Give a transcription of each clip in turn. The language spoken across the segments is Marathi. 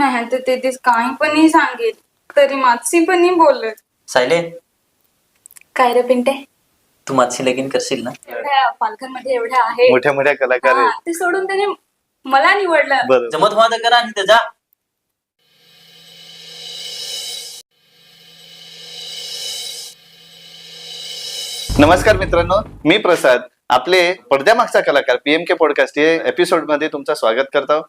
नाही तर ते तेच काही पण नाही सांगेल तरी मातसी पण बोलत सायले? काय रे पिंटे? तू माझी लगीन करशील ना? पालघरमध्ये एवढ्या आहे मोठ्या मोठ्या कलाकार हा, आहेत ते सोडून त्याने मला निवडलं. बरोबर. जमत व्हा तर करा आणि ते जा. नमस्कार मित्रांनो मी प्रसाद. आपले पडद्यामागचा कलाकार पीएम के पॉडकास्ट या एपिसोडमध्ये तुमचं स्वागत करतो.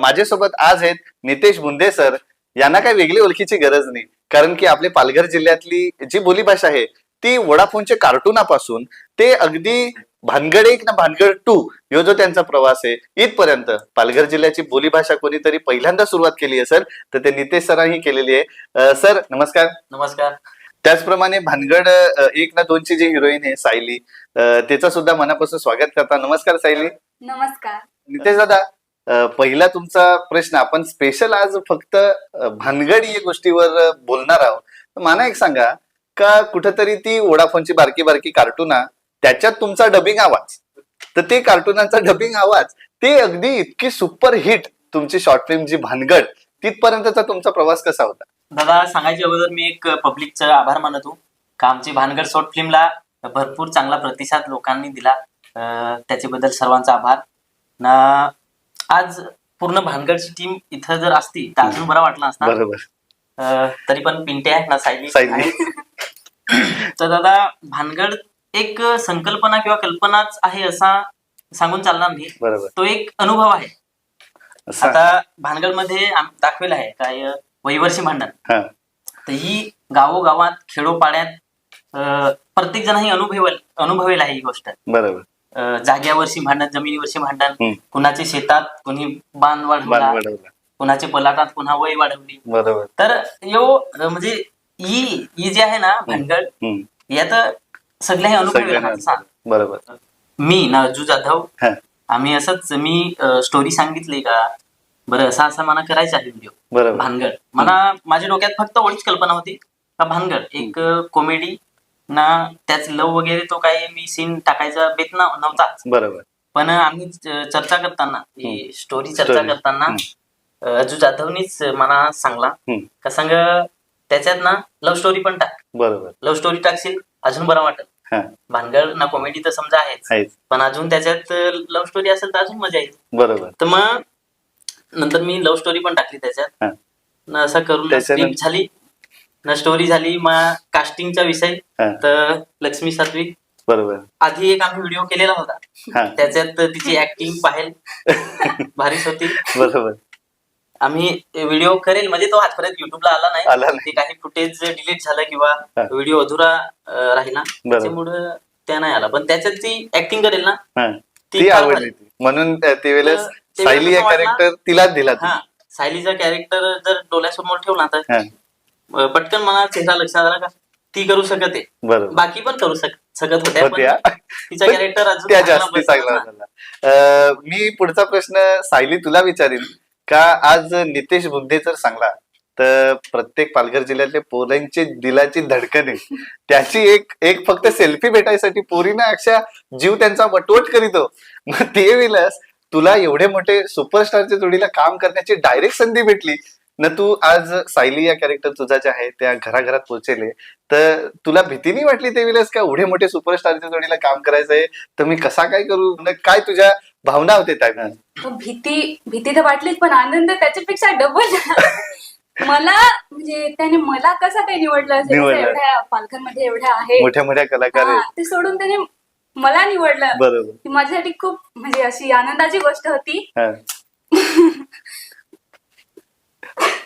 माझ्यासोबत आज आहेत नितेश बुंदे सर यांना काही वेगळी ओळखीची गरज नाही. कारण की आपले पालघर जिल्ह्यातली जी बोलीभाषा आहे ती वडाफोनच्या कार्टूनापासून ते अगदी भानगड एक ना भानगड टू ह्यो जो त्यांचा प्रवास आहे इथपर्यंत पालघर जिल्ह्याची बोलीभाषा कोणीतरी पहिल्यांदा सुरुवात केली आहे सर तर ते नितेश सरांनी केलेली आहे. सर नमस्कार. नमस्कार. त्याचप्रमाणे भानगड एक ना दोनची जी हिरोईन आहे सायली त्याचं सुद्धा मनापासून स्वागत करता. नमस्कार सायली. नमस्कार. नितेश दादा पहिला तुमचा प्रश्न आपण स्पेशल आज फक्त भानगड या गोष्टीवर बोलणार आहोत. मला एक सांगा का कुठंतरी ती वोडाफोनची बारकी बारकी कार्टून त्याच्यात तुमचा डबिंग आवाज? तर ते कार्टुनांचा डबिंग आवाज ते अगदी इतकी सुपर हिट तुमची शॉर्ट फिल्म जी भानगड तिथपर्यंतचा तुमचा प्रवास कसा होता? दादा सांगायच्या अगोदर मी एक पब्लिकचा आभार मानतो. का आमची भानगड शॉर्ट फिल्मला भरपूर चांगला प्रतिसाद लोकांनी दिला. त्याच्याबद्दल सर्वांचा आभार. ना आज पूर्ण भानगडची टीम इथं जर असती तर अजून बरा वाटला असता तरी पण पिंटे आहे ना सायली. तर दादा भानगड एक संकल्पना किंवा कल्पनाच आहे असा सांगून चालणार नाही. तो एक अनुभव आहे. आता भानगडमध्ये दाखवेलं आहे. काय वैवर्षी भांडण. हा. तर ही गावोगावात खेडोपाड्यात प्रत्येक जण ही अनुभवेल अनुभवेल आहे ही गोष्ट. बरोबर. अं, जाग्यावरची भांडण जमिनीवरची भांडण. कुणाच्या शेतात कुणी बांध वाढवला बाण वाढवला. कुणाच्या पलाटात पुन्हा वय वाढवली. बरोबर. तर यो अं, म्हणजे ही ही जी आहे ना भानगड हम्म. यात सगळे हे अनुभव. सांग बरोबर. मी नाजू जाधव हा. आम्ही असंच मी स्टोरी सांगितली का? बरं असं असं मला करायचं आहे व्हिडिओ बरोबर. भानगड. मला माझ्या डोक्यात फक्त एवढीच कल्पना होती. का भानगड एक कॉमेडी ना त्याच लव वगैरे तो काही मी सीन टाकायचा बेत ना नव्हताच बरोबर. पण आम्ही च- चर्चा करताना स्टोरी चर्चा Story. करताना. अं, अजू जाधवनीच मला सांगला. हम्म. का सांग त्याच्यात ना लव्ह स्टोरी पण टाक. बरोबर. लव्ह स्टोरी टाकशील अजून बरं वाटेल. हा. भानगड ना कॉमेडी तर समजा आहेच. आहेच. पण अजून त्याच्यात लव्ह स्टोरी असेल तर अजून मजा येईल. बरोबर. तर मग नंतर मी लव्ह स्टोरी पण टाकली त्याच्यात. न असं करून त्याच्यानं- झाली. न स्टोरी झाली मग कास्टिंगचा विषय. हा. तर लक्ष्मी सात्विक. बरोबर. आधी एक आम्ही व्हिडिओ केलेला होता. हा. त्याच्यात तिची ऍक्टिंग पाहेल. भारीच होती. बरोबर. आम्ही व्हिडिओ करेल. म्हणजे तो आजपर्यंत युट्यूबला आला नाही. आला नाही. ते काही फुटेज डिलीट झालं किंवा हा. व्हिडिओ अधुरा अं, राहिला. त्याच्यामुळं त्या नाही आला. पण त्याच्यात ती ऍक्टिंग करेल ना? हा. ती ती फार आवडली भारी. ती. म्हणून ते वेळेस तर सायली वेळेस या कॅरेक्टर तिलाच दिला. हा सायलीचा कॅरेक्टर जर डोळ्यासमोर ठेवला तर अं, पटकन मला चेहरा लक्षात आला का? ती करू शकते. बरोबर. बाकी पण करू शक शकत होत्या तिचा पण कॅरेक्टर अजून त्या चांगला जास्ती बसला चांगला ना. झाला. अं, मी पुढचा प्रश्न सायली तुला विचारीन का आज नितेश बुद्धे जर सांगला तर प्रत्येक पालघर जिल्ह्यातले पोरांची दिलाची धडकन आहे. त्याची एक एक फक्त सेल्फी भेटायसाठी पोरीना अक्षा जीव त्यांचा वटवट करीतो. मग ते वेळेस तुला एवढे मोठे सुपरस्टारच्या जोडीला काम करण्याची डायरेक्ट संधी भेटली. न तू आज सायली या कॅरेक्टर तुझा जे आहे त्या घराघरात पोहोचले. तर तुला भीती नाही वाटली ते वेळेस का एवढे मोठे सुपरस्टारच्या जोडीला काम करायचंय? तर मी कसा काय करू? न काय तुझ्या भावना होते त्या भीती भीती तर वाटलीच पण आनंद त्याच्यापेक्षा डबल मला म्हणजे त्याने मला कसा काही निवडलं असेल? एवढ्या एवढ्या आहे मोठ्या मोठ्या कलाकार ते सोडून त्याने मला निवडलं. बरोबर. ती माझ्यासाठी खूप म्हणजे अशी आनंदाची गोष्ट होती. हा.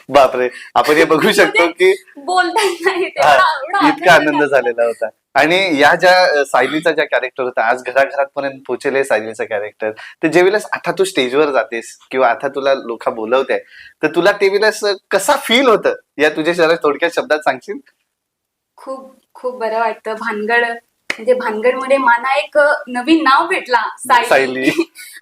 बापरे. आपण हे बघू शकतो की बोलता येत नाही ते. हा, एवढा- एवढा इतका आनंद झाला. झालेला होता. आणि या ज्या अ, सायलीचा ज्या कॅरेक्टर होता आज घराघरात पर्यंत पोहोचले सायलीचं कॅरेक्टर तर जे वेळेस आता तू स्टेजवर जातेस किंवा आता तुला लोक बोलवते तर तुला ते वेळेस कसा फील होतं? या तुझ्या शहरात थोडक्यात शब्दात सांगशील? खूप खूप बरं वाटतं. भानगड म्हणजे भानगडमध्ये मला एक नवीन नाव भेटला सायली. सायली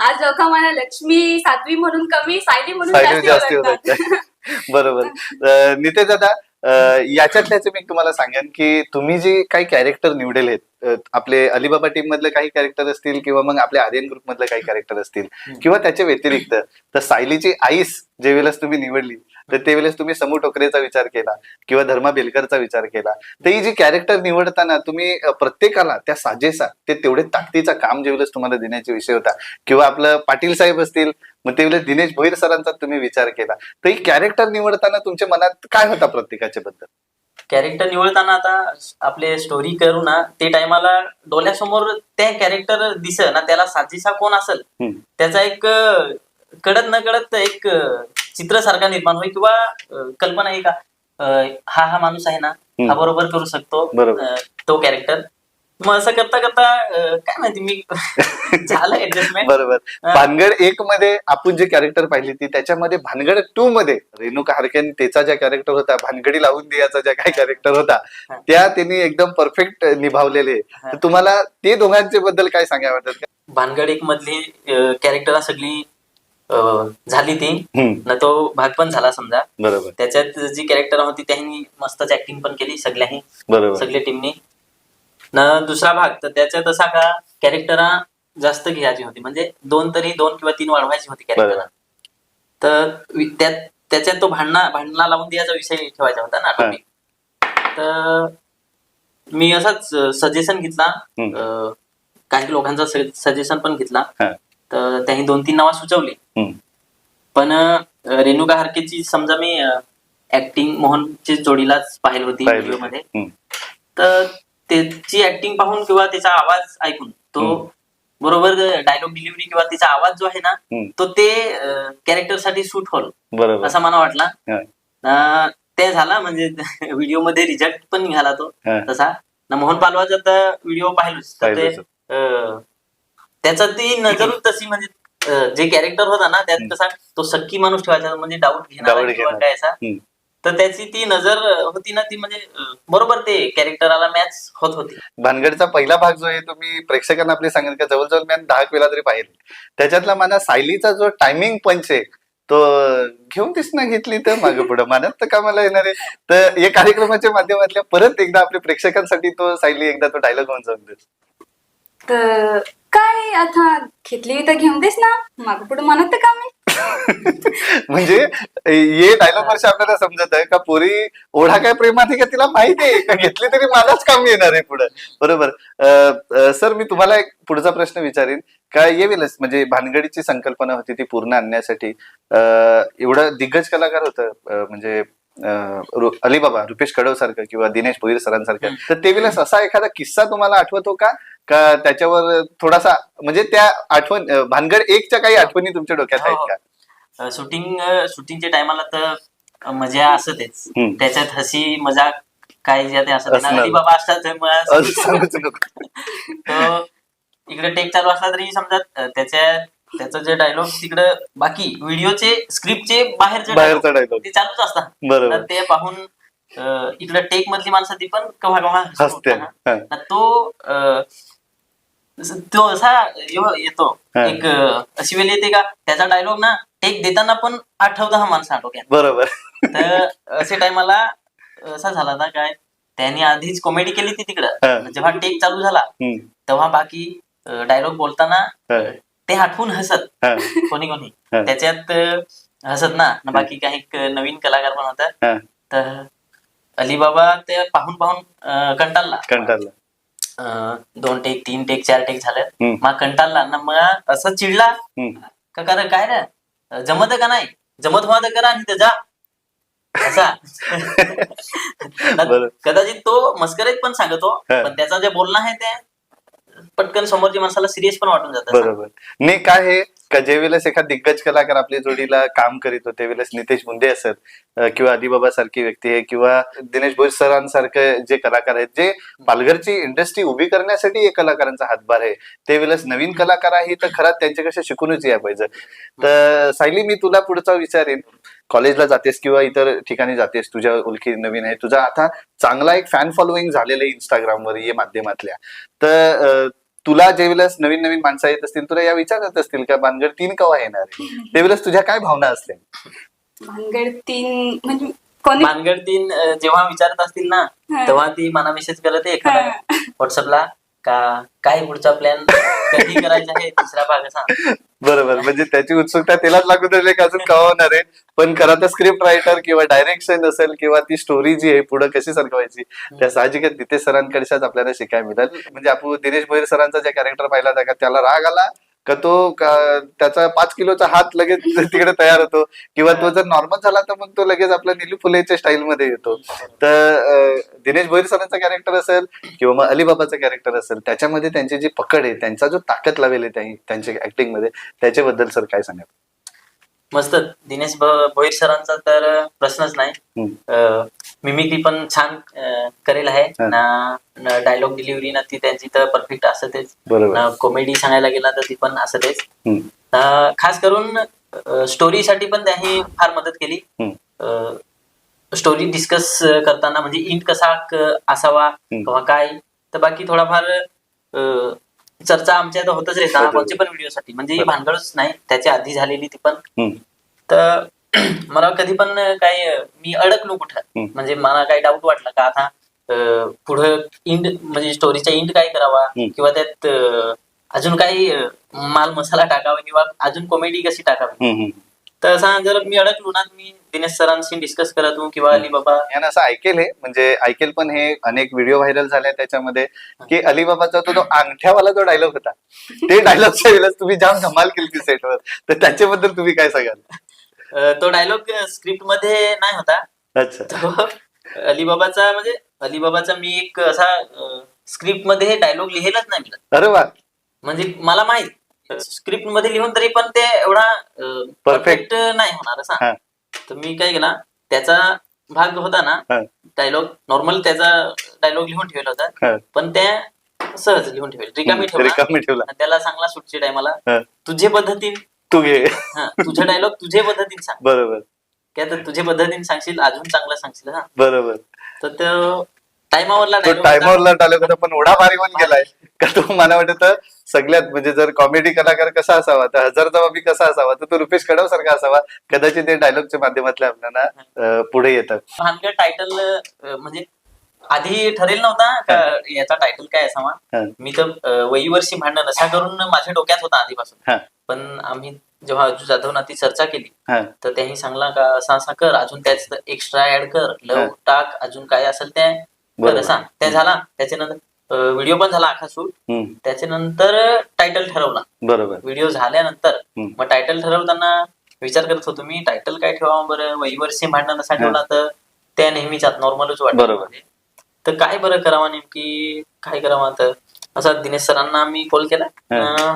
आज लोक मला लक्ष्मी सातवी म्हणून कमी सायली म्हणून सायली जास्ती जास्ती ओळखतात. होतात बरोबर अ, नितेश दादा अं, याच्यातल्याच मी तुम्हाला सांगेन की तुम्ही जे काही कॅरेक्टर निवडेल आहेत अं, आपले अलिबाबा टीम मधले काही कॅरेक्टर असतील किंवा मग आपल्या आर्यन ग्रुप मधले काही कॅरेक्टर असतील किंवा त्याच्या व्यतिरिक्त तर सायलीची आईस जे वेळेस तुम्ही निवडली तर त्यावेळेस तुम्ही समू टोकरेचा विचार केला किंवा धर्मा बेलकरचा विचार केला. तर ही जी कॅरेक्टर निवडताना तुम्ही प्रत्येकाला त्या साजेसा ते तेवढे ताकदीचा काम ज्यावेळेस तुम्हाला देण्याचा विषय होता किंवा आपलं पाटील साहेब असतील मग त्यावेळेस दिनेश भोईर सरांचा तुम्ही विचार केला. तर ही कॅरेक्टर निवडताना तुमच्या मनात काय होता प्रत्येकाच्या बद्दल? कॅरेक्टर निवडताना आता आपले स्टोरी करू ना ते टायमाला डोळ्यासमोर त्या कॅरेक्टर दिस ना त्याला साजेसा कोण असेल. त्याचा एक कळत न कळत एक अं, चित्र सारखा निर्माण होईल किंवा कल्पना आहे का हा हा माणूस आहे ना. हा बरोबर करू शकतो तो कॅरेक्टर मग असं करता करता काय माहिती मी झालं ऍडजस्टमेंट बरोबर. भानगड एक मध्ये आपण जे कॅरेक्टर पाहिली ती त्याच्यामध्ये भानगड टू मध्ये रेणुका हारकेन त्याचा ज्या कॅरेक्टर होता भानगडी लावून द्यायचा ज्या काही कॅरेक्टर होता. त्या त्यांनी एकदम परफेक्ट निभावलेले तुम्हाला ते दोघांच्या बद्दल काय सांगायला वाटत भानगड एक मधली कॅरेक्टर सगळी झाली ती. न तो भाग पण झाला समजा. बरोबर. त्याच्यात जी कॅरेक्टर होती त्यांनी मस्तच ऍक्टिंग पण केली सगळ्यांनी. बरोबर. सगळ्या टीमनी न दुसरा भाग तर त्याच्यात असा का कॅरेक्टर जास्त घ्यायची होती. म्हणजे दोन तरी दोन किंवा तीन वाढवायची होती कॅरेक्टर. तर त्यात त्याच्यात तो भांडणा भांडणा लावून द्यायचा विषय ठेवायचा होता ना टॉपिक तर मी असाच सजेशन घेतला. काही लोकांचा सजेशन पण घेतला. तर त्यांनी दोन तीन नावं सुचवली. पण रेणुका हरकेची समजा मी ऍक्टिंग मोहनची जोडीलाच पाहिली होती पाहिलं. व्हिडिओमध्ये हम्म, तर त्याची ऍक्टिंग पाहून किंवा त्याचा आवाज ऐकून तो. बरोबर डायलॉग डिलिव्हरी किंवा तिचा आवाज जो आहे ना. तो ते कॅरेक्टरसाठी सूट होल. बरोबर. असा मला वाटला. ते झाला म्हणजे व्हिडिओमध्ये रिझल्ट पण निघाला तो. तसा. ना मोहन पालवाचा तर व्हिडिओ पाहिलोच. ते त्याचा ती नजर तशी म्हणजे अं, जे कॅरेक्टर होता ना त्यात. कसा तो सक्की माणूस ठेवायचा म्हणजे डाऊट Doubt घेणार किंवा घेणार. काय असा हम्म. तर त्याची ती नजर होती ना ती म्हणजे अं, बरोबर ते कॅरेक्टरला मॅच होत होती भानगडचा पहिला भाग जो आहे तो मी प्रेक्षकांना आपले सांगेन का जवळजवळ मी दहा वेळा तरी पाहिजे त्याच्यातला मला सायलीचा जो टायमिंग पंच आहे तो घेऊन तीच ना घेतली तर मागे पुढे मानत तर का मला येणार आहे तर या कार्यक्रमाच्या माध्यमातल्या परत एकदा आपल्या प्रेक्षकांसाठी तो सायली एकदा तो डायलॉग म्हणून जाऊन देस तर काय आता घेतली तर घेऊन देस ना. माग पुढे म्हणत का मी म्हणजे हे डायलॉग वर्ष आपल्याला समजत आहे का पोरी ओढा काय प्रेमात आहे का तिला माहिती आहे? का घेतली तरी मलाच काम येणार आहे पुढे. बरोबर. सर मी तुम्हाला एक पुढचा प्रश्न विचारेन. का येईलच म्हणजे भानगडीची संकल्पना होती ती पूर्ण आणण्यासाठी. एवढं दिग्गज कलाकार होतं. म्हणजे अलिबाबा रुपेश कडव सारखं किंवा दिनेश भोईर सरांसारखं. तर त्यावेळेस असा एखादा किस्सा तुम्हाला आठवतो का? का त्याच्यावर थोडासा म्हणजे त्या आठवण भानगड एकच्या काही आठवणी तुमच्या डोक्यात हो, आहेत का? शूटिंग शूटिंगच्या टायमाला तर मजा असतेच. त्याच्यात हसी मजाक काय जे ते असत असतात ते असं. सांगूच नको. तो इकडे टेक चालू असला तरी समजा त्याच्या त्याचं जे डायलॉग तिकडे बाकी व्हिडिओचे स्क्रिप्टचे बाहेरचे बाहेरचा dialogue डायलॉग ते चालूच असतात तर बरोबर ते पाहून अं, इकडे टेक मधली माणसं ती पण केव्हा केव्हा हसू हसते. हा. तो अं, तो असा येतो हा. एक अं, अशी वेळ येते का त्याचा डायलॉग ना टेक देताना पण आठवता हा माणसं डोक्यात बरोबर तर असे टायमाला असा झाला ना काय त्यांनी आधीच कॉमेडी केली ती हा. तिकडं जेव्हा टेक चालू झाला हम्म. तेव्हा बाकी डायलॉग बोलताना हा. ते आठवून हसत. कोणी कोणी. त्याच्यात हसत ना. न बाकी काही नवीन कलाकार पण होतात. हा. तर अलिबाबा ते पाहून पाहून कंटाळला. कंटाळला. दोन टेक तीन टेक चार टेक झालं. मग कंटाळला. ना मग असं चिडला. का कारण काय रे? जमत का नाही? जमत व्हा तर करा आणि ते जा. असा. कदाचित तो मस्करीत पण सांगतो. हा. पण त्याचा जे बोलणं आहे ते पटकन समोरच्या माणसाला सिरियस पण वाटून जातं. बरोबर. नाही काय आहे का जे वेळेस एखाद दिग्गज कलाकार आपल्या जोडीला काम करीत होते त्यावेळेस नितेश मुंदे असत अं, किंवा अलिबाबा सारखी व्यक्ती आहे किंवा दिनेश भोज सरांसारखे जे कलाकार आहेत जे पालघरची इंडस्ट्री उभी करण्यासाठी एक कलाकारांचा हातभार आहे त्यावेळेस नवीन कलाकार आहे तर खरंच त्यांच्याकडे शिकूनच या पाहिजे. तर सायली मी तुला पुढचा विचारेन. कॉलेजला जातेस किंवा इतर ठिकाणी जातेस तुझ्या ओळखी नवीन आहे तुझा आता चांगला एक फॅन फॉलोईंग झालेलं आहे इंस्टाग्रामवर ये माध्यमातल्या तर तुला जे वेळेस नवीन नवीन माणसं येत असतील तुला या विचारत असतील का बानगड तीन कवा येणार आहे त्यावेळेस तुझ्या काय भावना असल्या भानगड तीन म्हणजे कोणी भानगड तीन अं, जेव्हा विचारत असतील ना. तेव्हा ती मला मेसेज करत एखादा हा. व्हॉट्सअपला का काय पुढचा प्लॅन कधी करायचा आहे तिसरा भाग सांग. बरोबर म्हणजे त्याची उत्सुकता त्यालाच लागू राहिली की अजून कवा होणार आहे? पण खरं तर स्क्रिप्ट रायटर किंवा डायरेक्शन असेल किंवा ती स्टोरी जी आहे पुढे कशी सरकवायची त्या साहजिकच तिथे सरांकडच्याच आपल्याला शिकायला मिळेल. म्हणजे आपण दिनेश भोईर सरांचा जे कॅरेक्टर पाहिला त्याला राग आला का तो का- त्याचा पाच किलोचा हात लगेच तिकडे तयार होतो. किंवा तो जर नॉर्मल झाला तर मग तो लगेच आपल्या निलू फुलेच्या स्टाईल मध्ये येतो. तर दिनेश भोईर सरांचा कॅरेक्टर असेल किंवा मग अलिबाबाचं कॅरेक्टर असेल त्याच्यामध्ये त्यांची जी पकड आहे त्यांचा जो ताकद लावेल आहे त्यांच्या ऍक्टिंगमध्ये त्याच्याबद्दल सर काय सांगाल? मस्त. दिनेश भ- भोईर सरांचा तर प्रश्नच नाही. हम्म. मिमिक्री पण छान अं, करेल आहे. हा. ना डायलॉग डिलिव्हरी ना ती त्यांची तर परफेक्ट असतेच बरोबर. ना कॉमेडी सांगायला गेला तर ती पण असतेच हम्म. अं, खास करून स्टोरीसाठी पण त्यांनी फार मदत केली. हम्म. स्टोरी डिस्कस करताना म्हणजे इंट कसा क- असावा किंवा काय. तर बाकी थोडाफार अं, चर्चा आमच्या इथं होतच बरोबर. कोणत्या पण व्हिडिओसाठी म्हणजे ही भानगडच नाही त्याच्या आधी झालेली ती पण. तर मला कधी पण काय मी अडकलो कुठं. म्हणजे मला काही डाऊट वाटला का आता पुढं इंड म्हणजे स्टोरीचा इंड काय करावा. किंवा त्यात अजून काही माल मसाला टाकावा किंवा अजून कॉमेडी कशी टाकावी. तर असं जर मी अडकलो ना मी दिनेश सरांशी डिस्कस करत हूं किंवा अलिबाबा यानं असं ऐकेल हे. म्हणजे ऐकेल पण हे अनेक व्हिडिओ व्हायरल झाले त्याच्यामध्ये. की अलिबाबाचा तो जो अंगठ्यावाला जो डायलॉग होता ते डायलॉगच्या वेळेस तुम्ही जाम धमाल केली ती सेटवर तर त्याच्याबद्दल तुम्ही काय सांगाल? तो डायलॉग स्क्रिप्टमध्ये नाही होता. अच्छा. तो अलिबाबाचा म्हणजे अलिबाबाचा मी एक असा स्क्रिप्टमध्ये डायलॉग लिहिलाच नाही अरे वा. म्हणजे मला माहीत. स्क्रिप्टमध्ये लिहून तरी पण ते एवढा परफेक्ट नाही होणार असा. तर मी काय केला त्याचा भाग होता ना. डायलॉग नॉर्मल त्याचा डायलॉग लिहून ठेवला. होता. पण त्या सहज लिहून ठेवले. रिकामी ठेवला. रिकामी ठेवला. त्याला चांगला सुटची टायमाला. तुझे पद्धतीन तू घे. हा तुझा डायलॉग तुझे पद्धतीने सांग. बरोबर. काय तर तुझे पद्धतीने सांगशील अजून चांगला सांगशील हा. बरोबर. तर टायमावरला तो होता पण एवढा भारी पण गेलाय का तो मला वाटत सगळ्यात म्हणजे जर कॉमेडी कलाकार कसा असावा तर हजार जबाबी कसा असावा तर तो रुपेश कडव सारखा असावा कदाचित ते डायलॉगच्या माध्यमातल्या आपल्याला पुढे येतात भानगड टायटल म्हणजे आधी ठरेल नव्हता याचा टायटल काय असावा. मी तर अं, वहीवर्षी भांडण असा करून माझ्या डोक्यात होता आधीपासून. पण आम्ही जेव्हा अजू जाधव ना ती चर्चा केली. तर त्यांनी सांगला का असा असा कर अजून त्याच एक्स्ट्रा ऍड कर. लव टाक अजून काय असेल ते बरोबर. असा त्या झाला? त्याच्यानंतर व्हिडिओ पण झाला आखा शूट हम्म, त्याच्यानंतर टायटल ठरवला. बरोबर. व्हिडिओ झाल्यानंतर. मग टायटल ठरवताना विचार करत होतो मी टायटल काय ठेवावं बरं? वहीवर्षी भांडण असा ठेवला तर त्या नेहमीच नॉर्मलच वाटत. बरोबर. तर काय बरं करावं नेमकी? काय करावं तर असा दिनेश सरांना मी कॉल. केला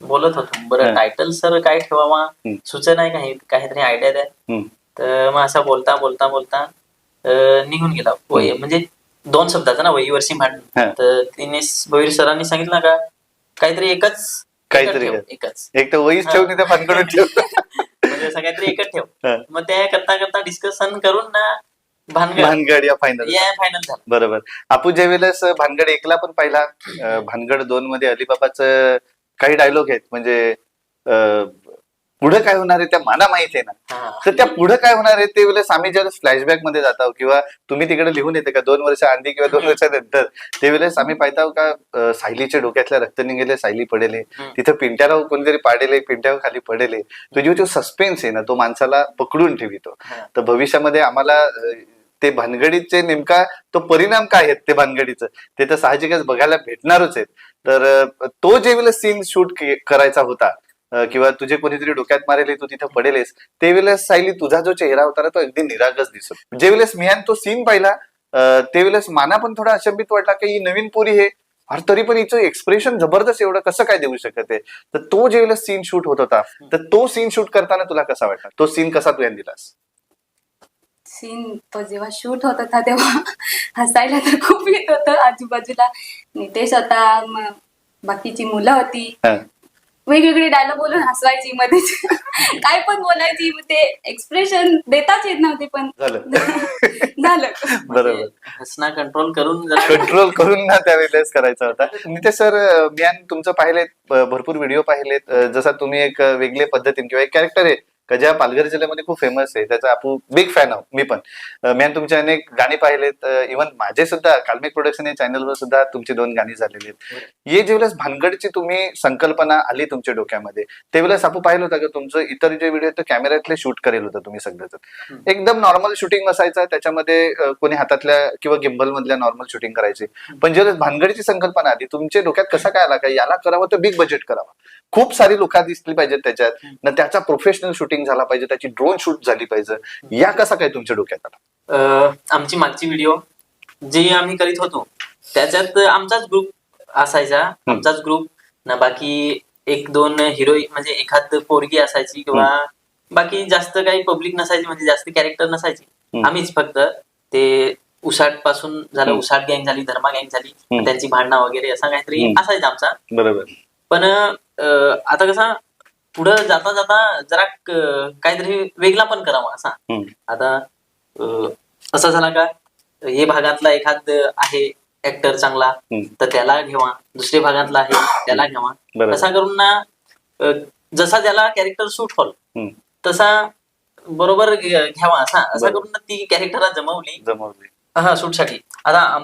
बोलत होतो. बरं टायटल सर काय ठेवावा. सुचना आहे काही काहीतरी आयडिया द्या. तर मग असा बोलता बोलता बोलता निघून गेला. म्हणजे दोन शब्दाचा ना वहीवर्षी हा. भांडण. तर दिनेश भोईर सरांनी सांगितलं का काहीतरी एकच काहीतरी एकच ठेव, एक. एकच. एक तर वहीच ठेव नाही तर भानकडून ठेव. म्हणजे असं काहीतरी एकच ठेव. हा. मग त्या करता करता डिस्कशन करून ना भानगड. भानगड या फायनल या फायनल झालं. बरोबर. आपण ज्या वेळेस भानगड एकला पण पाहिला अं, भानगड दोन मध्ये अलिबाबाचं काही डायलॉग आहेत. म्हणजे अं, पुढं काय होणार आहे त्या मला माहीत आहे ना. तर त्या पुढे काय होणार आहे ते वेळेस आम्ही ज्यावेळेस फ्लॅशबॅकमध्ये जातो किंवा तुम्ही तिकडे लिहून येते का दोन वर्ष आधी किंवा दोन वर्षानंतर ते वेळेस आम्ही पाहतो का सायलीच्या डोक्यातल्या रक्त निघेले सायली पडेले. तिथं पिंट्याराव कोणतरी पाडेले पिंट्यावर खाली पडेले तो जो तो सस्पेन्स आहे ना तो माणसाला पकडून ठेवितो. तर भविष्यामध्ये आम्हाला ते भानगडीचे नेमका तो परिणाम काय आहेत ते भानगडीचं ते तर साहजिकच बघायला भेटणारच आहेत तर तो जे वेळेस सीन शूट करायचा होता किंवा तुझे कोणीतरी डोक्यात मारेल तू तिथं पडेलेस ते वेळेस सायली तुझा जो चेहरा होता ना तो अगदी निरागस दिसत जे वेळेस मियान तो सीन पाहिला अं, ते वेळेस माना पण थोडा अचंबित वाटला की ही नवीन पोरी हे अरे तरी पण हिचं एक्सप्रेशन जबरदस्त एवढं कसं काय देऊ शकत आहे? तर तो जे वेळेस सीन शूट होत होता तर तो सीन शूट करताना तुला कसा वाटला? तो सीन कसा तू यान दिलास? सीन तो जेव्हा शूट होत होता तेव्हा हसायला तर खूप येत होतं. आजूबाजूला नितेश होता बाकीची मुलं होती. वेगवेगळे डायलॉग बोलून हसवायची मध्येच. काय पण बोलायची मग ते एक्सप्रेशन देताच येत नव्हते पण. झालं. झालं. बरोबर. म्हणजे हसणं कंट्रोल करून जरा कंट्रोल करून ना त्यावेळेस करायचा होता. नितेश सर मी आणि तुमचं पाहिलेत भरपूर व्हिडिओ पाहिलेत. जसा तुम्ही एक वेगळे पद्धतीने किंवा एक कॅरेक्टर आहे का ज्या पालघर जिल्ह्यामध्ये खूप फेमस आहे. त्याचा आपण बिग फॅन आहोत. मी पण. मी आणि तुमचे अनेक गाणी पाहिलेत इव्हन माझे सुद्धा काल्मिक प्रोडक्शन या चॅनलवर सुद्धा तुमची दोन गाणी झालेली आहेत. ये ज्यावेळेस भानगडची तुम्ही संकल्पना आली तुमच्या डोक्यामध्ये त्यावेळेस आपण पाहिलं होतं का तुमचं इतर जे व्हिडिओ तर कॅमेऱ्यातले शूट करेल होतं तुम्ही सगळ्याच हम्म. एकदम नॉर्मल शूटिंग असायचं त्याच्यामध्ये कोणी हातातल्या किंवा गिम्बल मधल्या नॉर्मल शूटिंग करायची. पण ज्यावेळेस भानगडची संकल्पना आली तुमच्या डोक्यात कसा काय आला का? याला करावं तर बिग बजेट करावं. खूप सारी लोक दिसली पाहिजेत त्याच्यात. न त्याचा प्रोफेशनल शूटिंग झाला पाहिजे त्याची ड्रोन शूट झाली पाहिजे या कसा काय तुमच्या डोक्यात आला आमची मागची व्हिडिओ जे आम्ही करीत होतो त्याच्यात आमचाच ग्रुप असायचा आमचाच ग्रुप ना बाकी एक दोन हिरो म्हणजे एखाद पोरगी असायची किंवा बाकी जास्त काही पब्लिक नसायची म्हणजे जास्त कॅरेक्टर नसायची. आम्हीच फक्त ते उसाटपासून झालं. उसाट गँग झाली धर्मा गँग झाली. त्यांची भांडणं वगैरे असं काहीतरी. असायचं आमचा बरोबर पण आता कसं पुढं जाता जाता जरा काहीतरी वेगळा पण करावा असा. आता असं झाला का हे भागातला एखाद आहे ऍक्टर चांगला. तर त्याला घेवा. दुसऱ्या भागातला आहे त्याला घेवा. असा करून ना जसा त्याला कॅरेक्टर सूट होल. तसा बरोबर घ्यावा असा. असं. करून ना ती कॅरेक्टरला जमवली. जमवली. हा सूटसाठी आता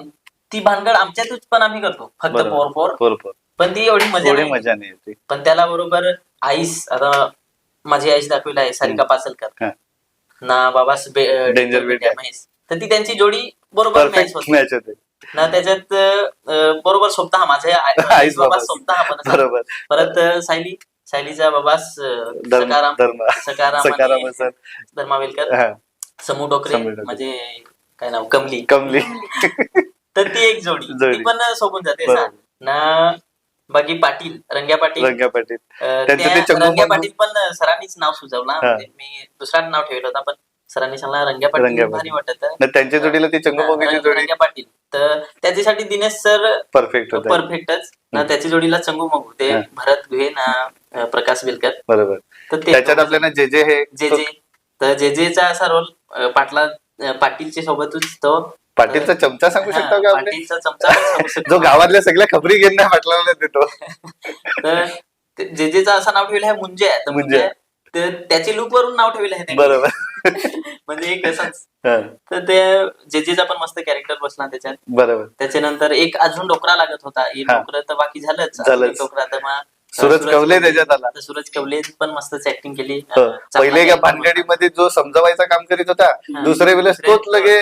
ती भानगड आमच्यातच पण आम्ही करतो. फक्त पोर बरोबर पण ती एवढी मजा. मजा नाही पण त्याला बरोबर आईस आता माझी आईस दाखवली आहे सारिका पासलकर. हा. ना बाबास बे- Danger बेट Beat. महेश. तर ती त्यांची जोडी बरोबर मॅच परफेक्ट होती. मॅच होते. ना त्याच्यात अं, बरोबर सोबता माझे आईस बाबा बाबा. सोबता पण असा. बरोबर. परत अं, सायली सायलीचा बाबास अं, धर्म सकाराम. धर्म. सकाराम सकाराम आणि धर्मावेलकर. हा. समू डोकरे समू डोकरे. म्हणजे काय नाव? कमली. कमली. तर ती एक जोडी. जोडी. ती पण सोबून जाते बरोबर. ना बाकी पाटील रंग्या पाटील. रंगा पाटील. अं, त्यांचं ते त्या चंगू रंग्या मंगू- पाटील पण सरांनीच नाव सुचवला. हा. म्हणजे मी दुसरा नाव ठेवलं होता पण सरांनी सांगला रंग्या पाटील रंग्या भारी पाटील. वाटत. न त्यांच्या जोडीला ती चंगुमोगीची जोडी. रंग्या पाटील. तर त्याच्यासाठी दिनेश सर परफेक्ट होत. परफेक्टच ना त्याची जोडीला चंगू मगू ते हा. भरत घुहे ना अं, प्रकाश बेलकर. बरोबर. तर ते त्याच्यात आपल्याला जे जे हे जे जे. तर जे जेचा असा रोल पाटला अं, पाटीलच्या सोबतच तो पाटीलचा चमचा सांगू शकता का आपण? पाटीलचा चमचा पण सांगू शकतो. जो गावातल्या सगळ्या खबरी नाही पाटलाला देतो. तर ते- जे जेचं असं नाव ठेवलं आहे मुंजे आहे. तर मुंजे. मुंजे तर त्याचे लुक वरून नाव ठेवलं आहे त्यांनी. बरोबर. म्हणजे एक असंच हा, तर ते जे जेचा पण मस्त कॅरेक्टर बसला त्याच्यात. बरोबर. त्याच्यानंतर एक अजून डोकरा लागत होता. हा. डोकरं तर बाकी झालंच. एक डोकरा. तर मग सूरज कवले त्याच्यात आला. तर सूरज कवले पण मस्तच ऍक्टिंग केली. हो. चांगला पहिले का character भानगडीमध्ये जो समजवायचा काम करीत होता हा. दुसऱ्या वेळेस तोच लगे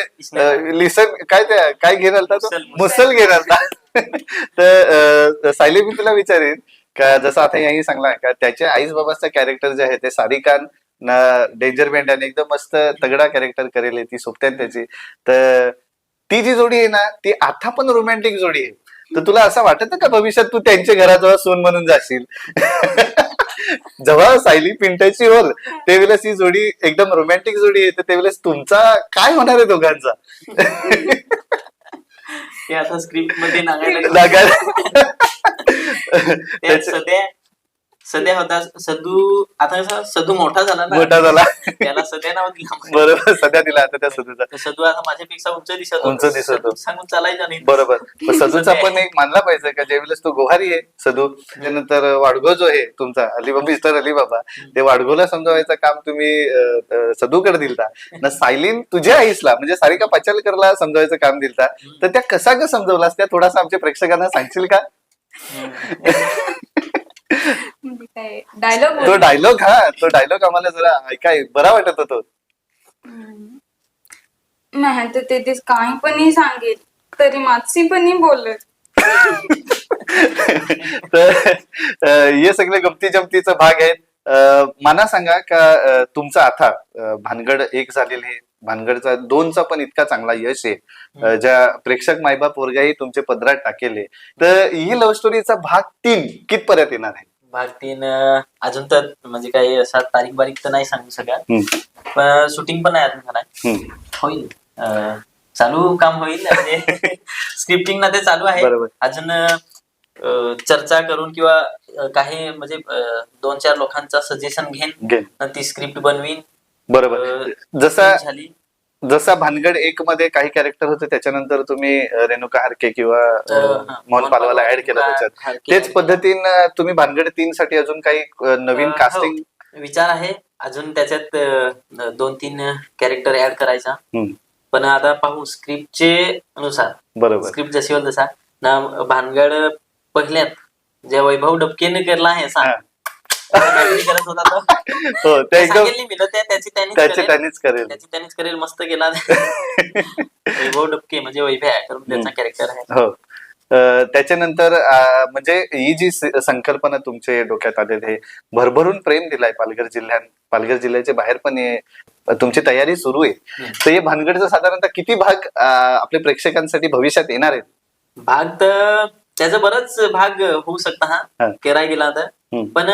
लिसन काय ते काय घेणार होता तो? मुसल, मुसल. घेणार होता तर अं, सायली मी तुला विचारेन का जसं आता याही सांगला का त्याच्या आईस बाबाचं कॅरेक्टर जे आहे ते सारिकान ना डेंजर बँड आणि एकदम मस्त तगडा कॅरेक्टर करेल ती सोबत्यान त्याची. तर ती जी जोडी आहे ना ती आता पण रोमॅन्टिक जोडी आहे. तर तुला असं वाटत का भविष्यात तू त्यांच्या घराजवळ सोन म्हणून जाशील? जेव्हा सायली पिंटाची होल त्यावेळेस ही जोडी एकदम रोमॅन्टिक जोडी आहे तर त्यावेळेस तुमचा काय होणार आहे दोघांचा? ते आता स्क्रिप्टमध्ये नागायला त्यात सध्या सध्या होता सदू आता कसं सदू मोठा झाला ना. मोठा झाला. त्याला सध्या नाव दिला बरोबर सध्या दिला आता त्या सदूचा. तर सदू आता माझ्यापेक्षा उंच दिसत होता. उंच दिसत होता. सांगून चालायचं नाही. बरोबर. सदूचा पण एक मानला पाहिजे का? ज्यावेळेस तो गोहारी आहे सदू त्यानंतर वाडगो जो आहे तुमचा अलिबाबा मिस्टर अलिबाबा ते वाडगोला समजवायचं काम तुम्ही अं, अं, सदूकडे दिलता. ना सायलीन तुझ्या आईसला म्हणजे सारिका पाचालकरला समजवायचं काम दिलता. तर त्या कसा का समजवलास त्या थोडासा आमच्या प्रेक्षकांना सांगशील का? म्हणजे काय डायलॉग तो डायलॉग हा तो डायलॉग आम्हाला जरा ऐकाय बरा वाटत होतो. नाही तर ते तेच काही पण सांगेल तरी मातसी पण बोलत तर अं, हे सगळे गमती जमतीचा भाग आहेत. अं, मला सांगा का अं, तुमचा आता अं, भानगड एक झालेले आहे. भानगडचा दोनचा पण इतका चांगला यश आहे. अं, ज्या प्रेक्षक मायबाप वर्गही तुमचे पदरात टाकेले. तर ही लव्ह स्टोरीचा भाग तीन कितपर्यंत येणार आहे? भाग तीन अं, अजून तर म्हणजे काही असा तारीख बारीक तर नाही सांगू शकत. हम्म, पण शूटिंग पण नाही अजून झालाय हम्म, होईल. अं, चालू काम होईल. स्क्रिप्टिंग ना ते चालू आहे. बरोबर. अजून अं, चर्चा करून किंवा अं, काही म्हणजे अं, दोन चार लोकांचा सजेशन घेईन. घे. ती स्क्रिप्ट बनवीन. बरोबर. अं, जसा झाली. जसा भानगड एक मध्ये काही कॅरेक्टर होते त्याच्यानंतर तुम्ही रेणुका हारके किंवा मोहन पालवाला ऍड केलं त्याच्यात. तेच पद्धतीनं तुम्ही भानगड तीन साठी अजून काही नवीन अं, हो. कास्टिंग विचार आहे. अजून त्याच्यात दोन तीन कॅरेक्टर ऍड करायचा. पण आता पाहू स्क्रिप्टचे अनुसार बरोबर. स्क्रिप्ट जशी होईल तसा. ना भानगड पहिल्यात जे वैभव डबकेने केला आहे सांग. हा. होता तो. हो एकदम सांगेल नाही मी तर त्या- त्याची त्यांनीच त्याचे करेल. त्यांनीच करेल त्याची त्यांनीच करेल मस्त केला वैभव डबके म्हणजे वैभव आहे कारण त्याचा कॅरेक्टर आहे हो अं, त्याच्यानंतर अं, म्हणजे ही जी स- संकल्पना तुमच्या डोक्यात आलेली आहे भरभरून प्रेम दिलाय पालघर जिल्ह्यात पालघर जिल्ह्याच्या बाहेर पण हे तुमची तयारी सुरू आहे हम्म. तर हे भानगडचा साधारणतः किती भाग अं, आपल्या प्रेक्षकांसाठी भविष्यात येणार आहेत भाग तर त्याचा बराच भाग होऊ शकता हा. हा केराय गेला तर हम्म. पण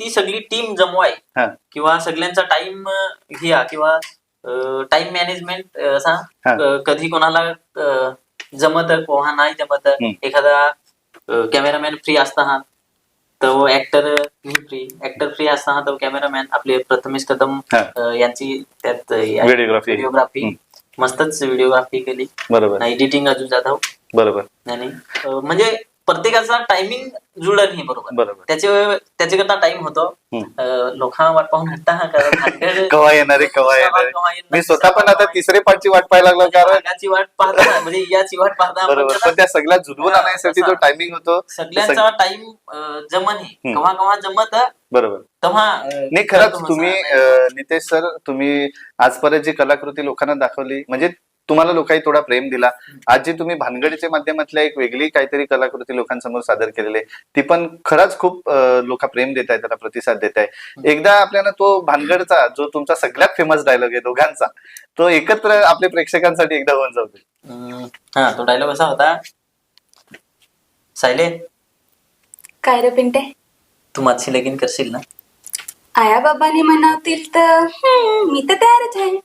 ती सगळी टीम जमवाय हा. किंवा सगळ्यांचा टाइम घ्या किंवा टाइम मॅनेजमेंट असा हा. अ, कधी कोणाला अ, जमत कोणा नाही जमत हम्म. एखादा कॅमेरामॅन फ्री असता हा तो ऍक्टर फ्री ऍक्टर फ्री असताना तो कॅमेरामॅन आपले प्रथमेश कदम हा. अ, यांची त्यात Videography. व्हिडिओग्राफी. मस्तच व्हिडिओग्राफी केली बरोबर एडिटिंग अजून जाधव बरोबर आणि अं, म्हणजे प्रत्येकाचा टायमिंग जुळत नाही बरोबर. बरोबर. त्याचे त्याच्याकरता टाइम होतो. लोकांना वाट पाहून हट्टा हा कारण कवा येणारे कवा येणारे केव्हा येणार, मी स्वतः पण आता तिसरे पाठची वाट पाहायला लागलो. कारण भागाची वाट पाहता म्हणजे याची वाट पाहता आपण बरोबर. त्याला पण त्या सगळ्या हा, आणण्यासाठी. जो टायमिंग होतो सगळ्यांचा टाइम जमन आहे हम्म. केव्हा केव्हा जमत बरोबर. तेव्हा नाही खरंच तुम्ही अं, नितेश सर तुम्ही आजपर्यंत जी कलाकृती लोकांना दाखवली म्हणजे तुम्हाला लोकांनी थोडा प्रेम दिला. आज जी तुम्ही भानगडीच्या माध्यमातल्या एक वेगळी काहीतरी कलाकृती लोकांसमोर सादर केलेली आहे ती पण खरंच खूप लोक प्रेम देत आहे त्याला प्रतिसाद देत आहे एकदा आपल्याला तो भानगडचा जो तुमचा सगळ्यात फेमस डायलॉग आहे दोघांचा तो एकत्र आपल्या प्रेक्षकांसाठी एकदा होऊन जाऊ दे. हा तो डायलॉग असा होता. सायले? काय रे पिंटे? तू माझी लगीन करशील ना? आया बाबाने म्हणावतील तर मी तर तयारच आहे.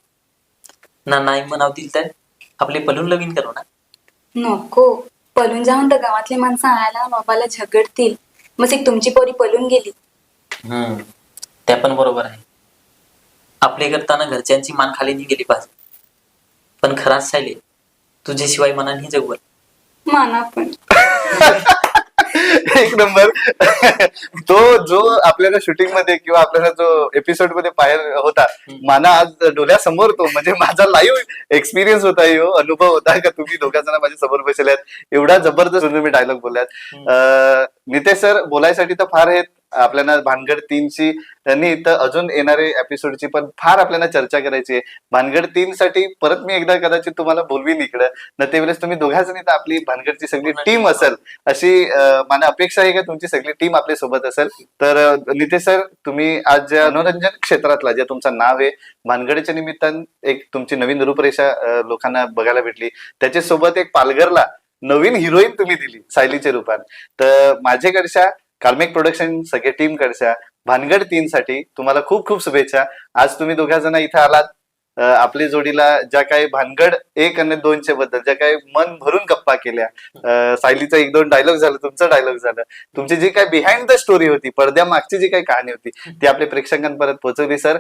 ना नाही म्हणावतील तर? आपले पलून लगीन करू ना. नको. पळून जाऊन तर गावातली माणसं आयाला बाबाला झगडतील. मग एक तुमची पोरी पळून गेली. हम्म. त्या पण बरोबर आहे. आपले करताना घरच्यांची मान खाली नाही गेली पाहिजे. पण खराच सायले. तुझ्याशिवाय मनाने जगवल माना पण. एक नंबर. तो जो आपल्याला शूटिंगमध्ये किंवा आपल्याला जो एपिसोडमध्ये पाहायला होता मला आज डोळ्यासमोर तो म्हणजे माझा लाईव्ह एक्सपिरियन्स होता यो अनुभव होता का? तुम्ही दोघा जण माझ्यासमोर बसल्यात एवढा जबरदस्त तुम्ही डायलॉग बोलल्यात नितेश सर बोलायसाठी तर फार आहेत. आपल्याला भानगड तीनची त्यांनी तर अजून येणारे एपिसोडची पण फार आपल्याला चर्चा करायची आहे. भानगड तीन साठी परत मी एकदा कदाचित तुम्हाला बोलवीन इकडं. न त्यावेळेस तुम्ही दोघा जणी तर आपली भानगडची सगळी टीम असेल. अशी मला अपेक्षा आहे का तुमची सगळी टीम आपल्यासोबत असेल. तर नितेश सर तुम्ही आज ज्या मनोरंजन क्षेत्रातला जे तुमचं नाव आहे भानगडीच्या निमित्तानं एक तुमची नवीन रूपरेषा लोकांना बघायला भेटली. त्याच्यासोबत एक पालघरला नवीन हिरोईन तुम्ही दिली सायलीच्या रूपात तर माझ्याकडच्या कार्मिक प्रोडक्शन सगळ्या टीम कडच्या भानगड तीन साठी तुम्हाला खूप खूप शुभेच्छा. आज तुम्ही दोघा जण इथे आलात. आपली जोडीला ज्या काही भानगड एक आणि दोनच्या बद्दल ज्या काही मन भरून गप्पा केल्या सायलीचा एक दोन डायलॉग झालं तुमचं डायलॉग झालं. तुमची जी काही बिहाइंड द स्टोरी होती पडद्यामागची जी काही कहाणी होती ती आपल्या प्रेक्षकांपर्यंत पोहोचवली सर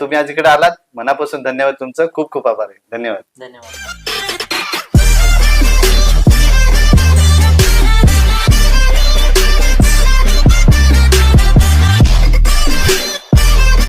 तुम्ही आज इकडे आलात. मनापासून धन्यवाद तुमचं. खूप खूप आभार. आहे धन्यवाद. धन्यवाद.